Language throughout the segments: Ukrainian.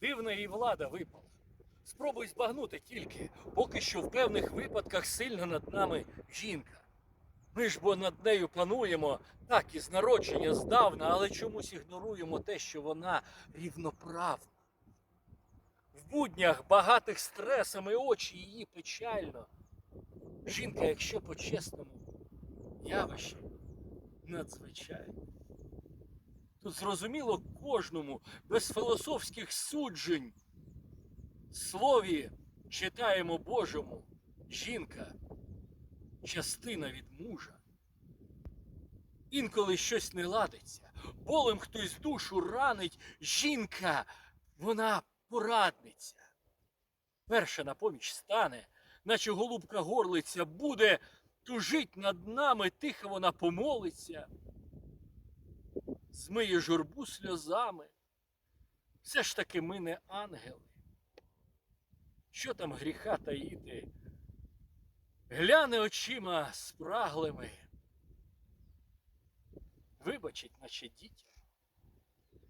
Дивна їй влада випала. Спробуй збагнути тільки, поки що в певних випадках сильно над нами жінка. Ми ж бо над нею пануємо так із народження здавна, але чомусь ігноруємо те, що вона рівноправна. В буднях багатих стресами очі її печально. Жінка, якщо по-чесному, явище надзвичайне. Тут зрозуміло кожному без філософських суджень. Слові читаємо Божому, жінка частина від мужа. Інколи щось не ладиться, болем хтось душу ранить, жінка, вона порадниця. Перша на поміч стане, наче голубка горлиця, буде тужить над нами, тихо вона помолиться, змиє журбу сльозами. Все ж таки ми не ангели. Що там гріха таїти? Гляне очима спраглими. Вибачить, наче дітям.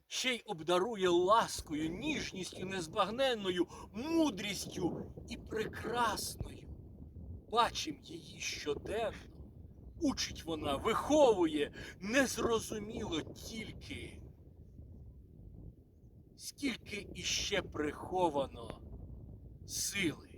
Ще й обдарує ласкою, ніжністю незбагненною, мудрістю і прекрасною. Бачим її щоденно. Учить вона, виховує, незрозуміло тільки. Скільки іще приховано сили.